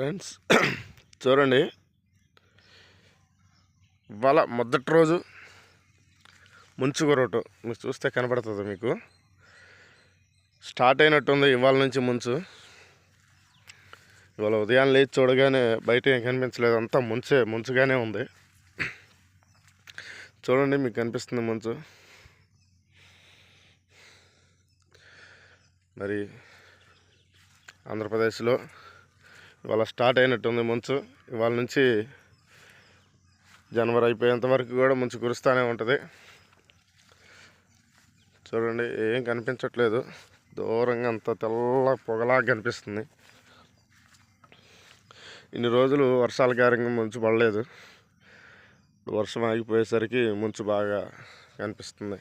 Friends చూడండి. ఇవాళ మొదటి రోజు ముంచు కొరటు మీకు చూస్తే కనబడుతుంది మీకు. స్టార్ట్ అయినట్టుంది ఇవాళ నుంచి ముంచు. ఇవాళ ఉదయం లేచి చూడగానే బయట ఏం కనిపించలేదు. అంతా ముంచే ముంచుగానే ఉంది. చూడండి మీకు కనిపిస్తుంది ముంచు. మరి ఆంధ్రప్రదేశ్లో ఇవాళ స్టార్ట్ అయినట్టుంది మంచు. ఇవాళ నుంచి జనవరి అయిపోయేంత వరకు కూడా మంచు కురుస్తూనే ఉంటుంది. చూడండి ఏం కనిపించట్లేదు. దూరంగా అంత తెల్ల పొగలాగా కనిపిస్తుంది. ఇన్ని రోజులు వర్షాల కారణంగా మంచు పడలేదు. వర్షం ఆగిపోయేసరికి మంచు బాగా కనిపిస్తుంది.